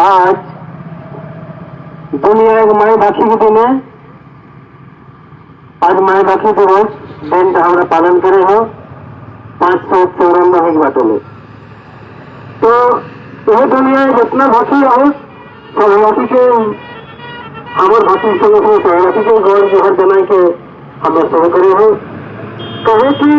आज दुनिया एक माई बाकी के दिन है आज माई बाकी के रोज दिन का हमारा पालन करे हो पाँच सौ चौरानवे बातों में तो দুনিয়ায় যেতনা ভাষী আউস। সভাপতিকে আমার ভাষীর সঙ্গে সঙ্গে সভাপতিকে গড় জোহার জানাইকে আমরা সহকারী হই তবে কি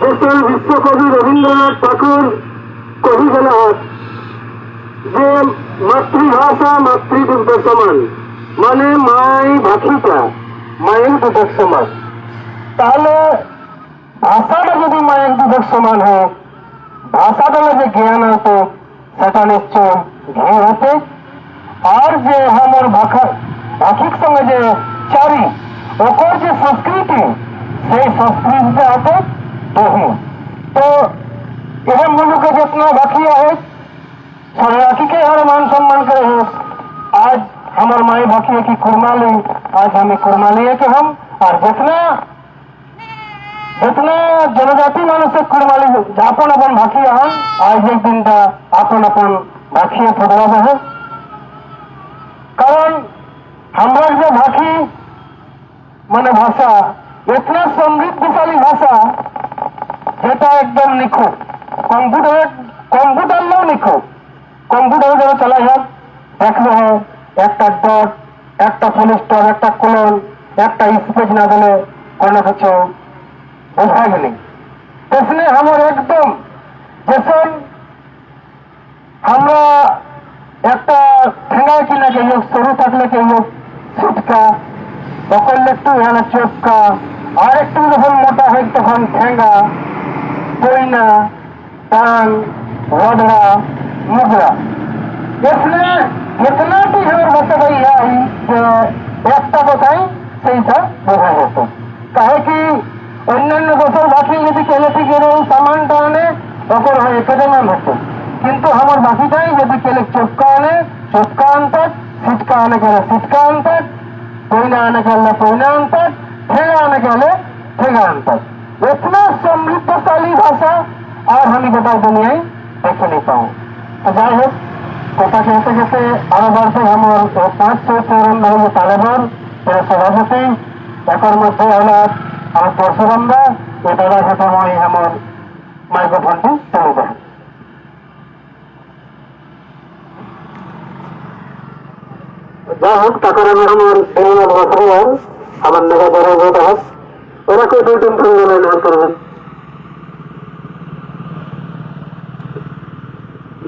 দেশের বিশ্বকবি রবীন্দ্রনাথ ঠাকুর কবি বলা যে মাতৃভাষা মাতৃদূতের সমান মানে মাই ভাষিকা, মায়ের দুধের সমান। তাহলে ভাষাটা যদি মায়ের দুধের সমান হয় ভাষাটা যে জ্ঞান হতো সেটা নিশ্চয় জ্ঞান হতে আর যে আমার ভাষা ভাষিক সঙ্গে যে চারি ওকর যে সংস্কৃতি সেই সংস্কৃতিটা হতে বহু তো এর মুলুকে जितना बाकी है सरलाठी के हर मान सम्मान करे हैं आज हमार माई बाकी है कि कुरमाली आज हमें कुरमाली है कि हम और जितना এখানে জনজাতি মানুষের কুরবানি আপন আপন ভাসিয়া হয় আজ এই দিনটা আপন আপন ভাসিয়ে ফুটবাবে হয়। কারণ আমরা যে ভাষি মানে ভাষা, এতনা সমৃদ্ধিশালী ভাষা, যেটা একদম নিখুঁত। কম্পিউটার কম্পিউটার নাও নিখুঁত। কম্পিউটারে যারা চালাই হোক দেখবে একটা ডট, একটা সেমিস্টার একটা কোলন একটা স্পেজ না গেলে কোনো અભાવ નહીં પ્રશ્ન আমার একদম যখন আমরা একটা ঠেঙ্গা কিনা যে হোক, সরু থাকলে কেউ ছুটকা তখন একটু হলো চোখকা আর একটু যখন মোটা হয় তখন ঠেঙ্গা কইনা টান রদড়া মুগড়া এখানে এতনাটি হওয়ার মতো ভাই একটা কথাই সেইটা বোঝা যেত। কাহে কি অন্যান্য বছর বাকি যদি কেলেটি কেড়ে সামানটা আনে তখন হয় কেটেমান হতো কিন্তু আমার বাকিটাই যদি কেলে চোখকা আনে চোখকা আনতাক সিটকা আনে গেলে সিটকা আনতাক পৈনা আনে গেলে পৈনা আনতাক ঠেগা আনে গেলে ঠেঙা আনতার इतना समृद्धशाली भाषा और हम गोटा दुनिया देखे नहीं पाऊँ तो जाए हो कथा कहते कहते बारह से हम पाँच छः चौरन तालेबर সভাপতি। एक মধ্যে আমার আমার পরশুরামরা এই সাথে আমার মাইক্রোফোনটি হোক আমার নেগা যারা যেটা হোক দুই তিন করবেন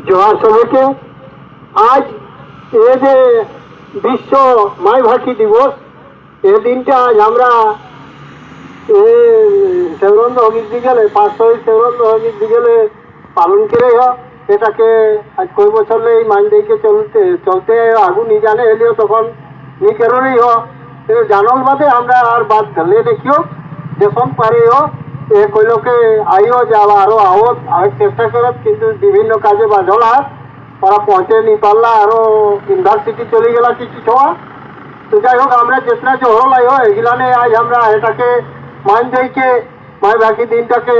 জোহার সবাইকে আজ এ যে বিশ্ব মাইভাষী দিবস এ দিনটা আজ আমরা সেবরন্দ হগির বিকেলে পাঁচশো সেবরন্দ হগির বিকেলে পালন করে এটাকে আজ কই বছর এই মান দিকে চলতে চলতে আগু নি জানে, এলিও তখন নি কেরোরই হ। জানল বাদে আমরা আর বাদ ধরলে দেখিও যেসন পারে হ। এ কইলোকে আইও যাওয়া আরও আওত, আর চেষ্টা করত, কিন্তু বিভিন্ন কাজে বাঁধল হাত ওরা পৌঁছে নি পারলা আরও ইউনিভার্সিটি চলে গেলা কিছু ছোয়া তো যাই হোক, আমরা চেষ্টা যে হল আইও এগুলানে আজ আমরা এটাকে মান দিকে মাই বাকি দিনটাকে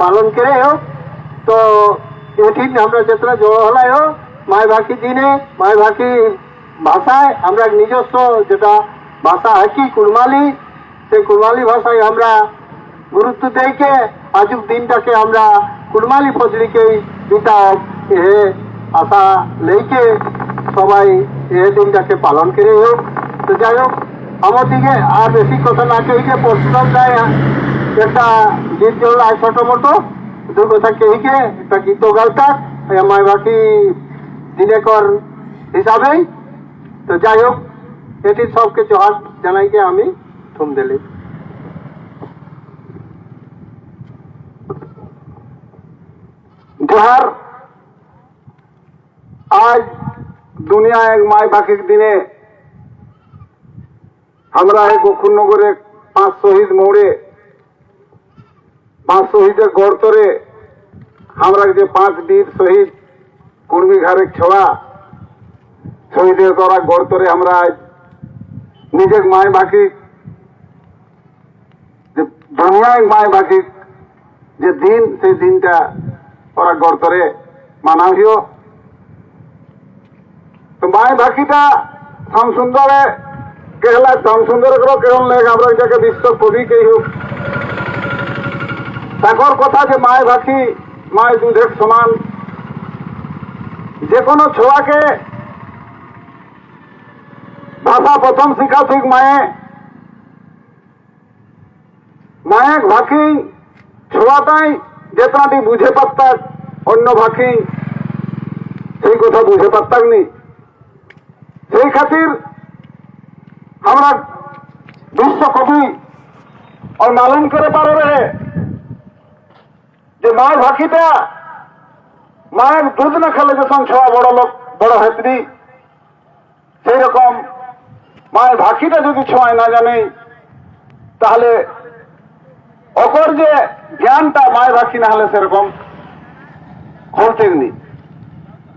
পালন করে তো এঠিন আমরা চেষ্টা জড়ো হলাই মাই বাকি দিনে মাই বাকি ভাষায় আমরা নিজস্ব যেটা ভাষা হাকি কুরমালি। সেই কুরমালি ভাষায় আমরা গুরুত্ব দেইকে আজুক দিনটাকে আমরা কুরমালি ফজলিকেই দিতা এ আশা লেইকে সবাই এ দিনটাকে পালন করে হোক। তো যাই হোক আমার দিকে আর বেশি কথা না কেইকে পরশুরাম যায় একটা গীত জল আয় ছোট মোটো দু কথা কেইকে একটা গীত গালতা আমার বাকি দিনেকর হিসাবেই। তো যাই হোক, এটি সবকে জহার জানাইকে আমি থুম দিলি। জোহার আজ দুনিয়া এক মাই বাকির দিনে আমরা এই গোকুলনগরে পাঁচ শহীদ মোড়ে পাঁচ শহীদের গড়তরে আমরা যে পাঁচ বীর শহীদ কর্মী ঘরের ছোয়া, শহীদের করা গড়তরে আমরা নিজের মায় বাকি যে দুনিয়ায় মায় বাকি যে দিন, সেই দিনটা ওরা গড়তরে মানাহিও তো মায় বাকিটা শ্যামসুন্দরে কেহলা শ্যামসুন্দর কেমন লাগে আমরা এটাকে বিশ্ব কবি কেই হোক। তাকর কথা যে মায় ভাখি মায় দুধের সমান। যে কোনো ছোয়াকে ভাষা প্রথম শিখা শিখ মায়ে। মায়ের ভাখি ছোয়াটাই যেতনাটি বুঝে পারতাক অন্য ভাখি সেই কথা বুঝে পারতাক নি। সেই খাতির আমরা বিশ্ব কবি और मालूम करे पारो रहे যে মায়ের ভাকিটা মায়ের দুধ না খেলে যখন ছোঁয়া বড় লোক বড় হেতরি সেই রকম মায়ের ভাকিটা যদি ছোঁয়ায় না জানে তাহলে অপর যে জ্ঞানটা মায়ের ভাকি না হলে সেরকম হতেন নি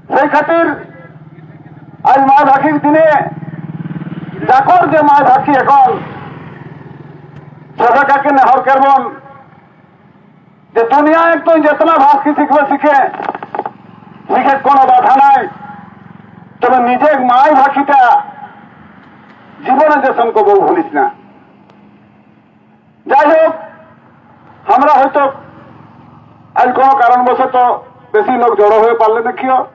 সেই খাতির আজ মায়ের ভাকির দিনে যাকর যে মায়ের ভাকি এখন। সবাইকে নেহর করবন। যে দুনিয়ায় তুই যেতনা ভাষী শিখবে শিখে শিখে কোনো বাধা নাই। তবে নিজের মায় ভাষিটা জীবনে যে বউ ভুলিস না। যাই হোক, আমরা হয়তো আজ কোনো কারণবশত বেশি লোক জড়ো হয়ে পারলে দেখিও।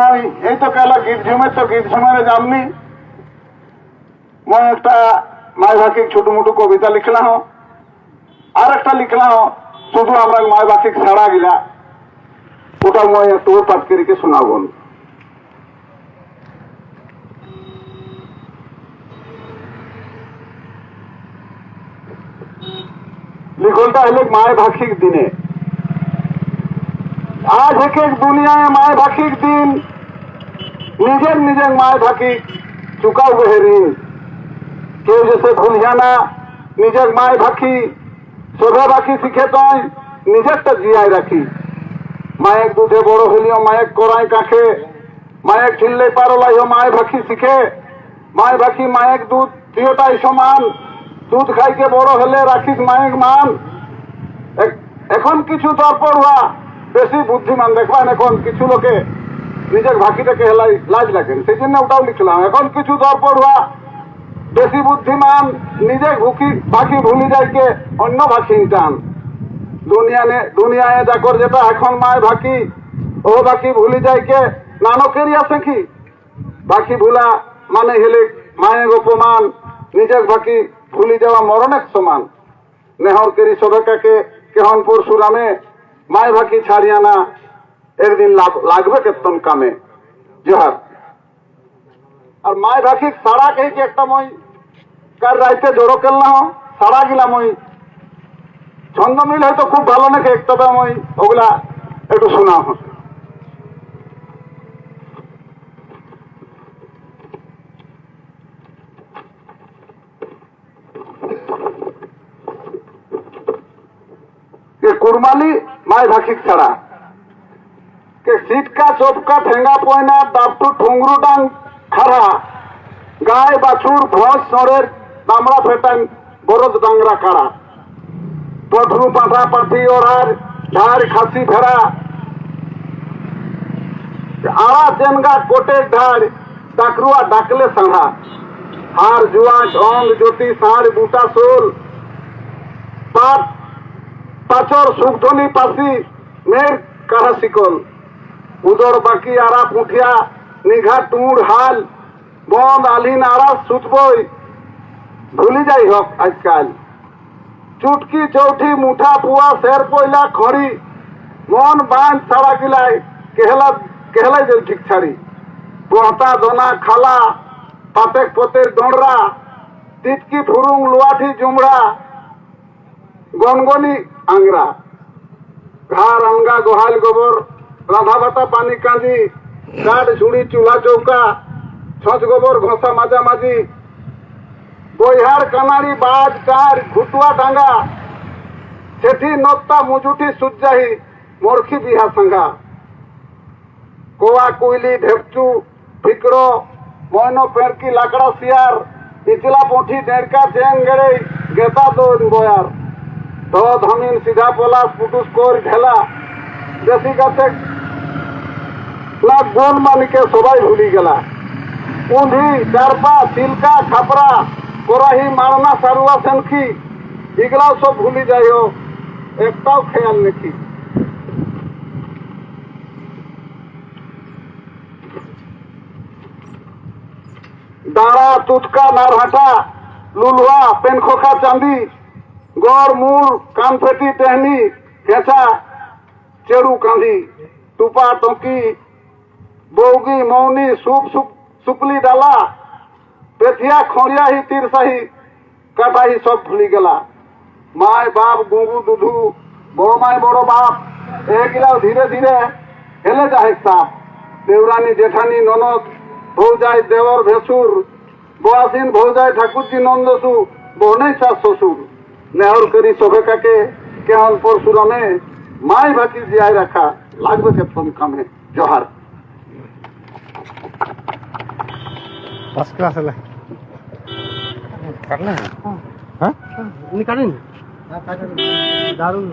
মই এই তো কেলা ঝুমে, তো গীত ঝুমেরে জাননি মই একটা মায় ভাষিক ছোট মোটো কবিতা লিখলাম। আর একটা লিখলাম, শুধু আমরা মায় বাসিক ছাড়া গিলা। ওটা মই একটু পাঠ করে শোনাবো। লিখনটা হলে মায় ভাষিক দিনে। আজ এক দুনিয়ায় মায় ভাষিক দিন। নিজের নিজের মায় ভাষিক চুকাও হে ঋণ কেউ যেসে ভুলিয়া না নিজের মায় ভাখি শোভা বাকি শিখে তয়, নিজেরটা জিয়ায় রাখি। মায়ের দুধে বড় হলিও মায়ের করাই কাঁখে, মায়ের ঠিললে পারলাইও মায় ভাখি শিখে। মায় ভাখি মায়ের দুধ প্রিয়টাই সমান। দুধ খাইকে বড় হলে রাখিস মায়ের মান। এখন কিছু দরপড়ুয়া বেশি বুদ্ধিমান দেখবেন এখন কিছু লোকে নিজের ভাকিটাকে হেলাই লাজ লাগেন সেই জন্য ওটাও লিখলাম। এখন কিছু দরপড়ুয়া বেশি বুদ্ধিমান, নিজে ভুকি, বাকি ভুলি যাইকে অন্য ভাষী টান দুনিয়া নে দুনিয়ায় দেখর যেটা এখন মায় ভাকি, ও বাকি ভুলি যাইকে নানকেরই আছে কি? বাকি ভুলা মানে হেলে মায়ের অপমান, নিজের বাকি ভুলি যাওয়া মরণের সমান। নেহর কেরি সবেকাকে কেহন পরশুরামে মায় ভাকি ছাড়িয়া না, একদিন লাগ- লাগবে কেতন কামে। জোহার। আর মায় ভাকি সারা কে কি একটা মই কার রাইতে জড়ো করলাম, সারা গিলা মই ছন্দ মিল হয়তো খুব ভালো নাকি, একটা মই ওগুলা একটু শোনা কুরমালি মায় ভাকিক ছাড়া কে সিটকা চোপকা ঠেঙ্গা পয়না দাপটু ঠুংরু ডাং খারা গায়ে বাছুর ভস সরের দামড়া ফেটান বরদ ডাংরা কাড়া পঠরু পাঠা পাঠি ওড়ার ঝাড় খাসি ভেড়া আড়া চেনগা কোটের ঢাড় ডাকরুয়া ডাকলে সাঁড়া হার জুয়া ঢং জ্যোতি সাঁড় বুটা সোল পাট পাচর সুখধনী পাশি মেয়ের কাহা শিকল উদর বাকি আরা পুঠিয়া, নিঘা টুর হাল বন্ধ আলিন আরা সুতবই ভুলি যাই হোক আজকাল। চুটকি চৌঠি মুঠা পুয়া শের পয়লা খড়ি মন বাঁধ ছাড়া গিলাই কেহলা, কেহলাই যাই ঠিক ছাড়ি পোহতা দোনা খালা, পাতেক পতের দোঁড়রা তিতকি ফুরুং লোয়াঠি জুমড়া গনগনি আংরা। ঘা রঙ্গা গোহাল গোবর রাধা বাটা পানি কাঁদি, কাঠ, ঝুড়ি, চুলা, চৌকা, ছচ গোবর, ঘষা, মাঝামাঝি বইহার কানাড়ি, বাজ কার ঘুটুয়া ডাঙ্গা সেঠি, নত্তা মুজুটি সুজাহি মরখি বিহা সাঙ্গা। কোয়া, কুইলি, ঢেপচু ফিকড়ো ময়নো পেড়কি লাকড়া শিয়ার ইচলা, পুঁঠি ডেড়কা চেন গেড়ে গেতা, দোন, বয়ার। তো ধমিন সিধা পলাশ পুটুস কোর ঢেলা। দেশি গাছে না গুণ মানিকে সবাই ভুলি গেলা। পুঁধি চারপা চিলকা খাপরা করাহি, মারনা, সারুয়া সেনকি এগুলাও সব ভুলি যাইও, একটাও খেয়াল নেকি? দাঁড়া, তুতকা, নারহাটা, লুলুয়া, পেনখোখা চাঁদি গড় মূর কানফেটি, টেহনি হেঁচা চেরু, কাঁধি টুপা টঙ্কি, বৌগি, মৌনি, সুপ সুপ, সুপলি, ডালা, পেথিয়া, খড়িয়াহি, তীরসাহি, কাটাহি, সব ভুলি গেলা। মায় বাপ গুঙ্গু দুধু, বড় মায়, বড় বাপ, এগুলাও ধীরে ধীরে হেলে যায় সাপ। দেওরানি জেঠানি, ননদ, ভৌজাই, দেওর, ভেসুর, বয়াসীন, ভৌজাই, ঠাকুরজি, নন্দসু বহনেই চার শ্বশুর। নেহর করি সবেকাকে কেহন পরশুরামে মাই বাকি জিয়ায় রাখা লাগবে কেতন কামে জহার। ফার্স্ট ক্লাস হলে কাটলে হ্যাঁ? উনি কাটেন? দারুণ।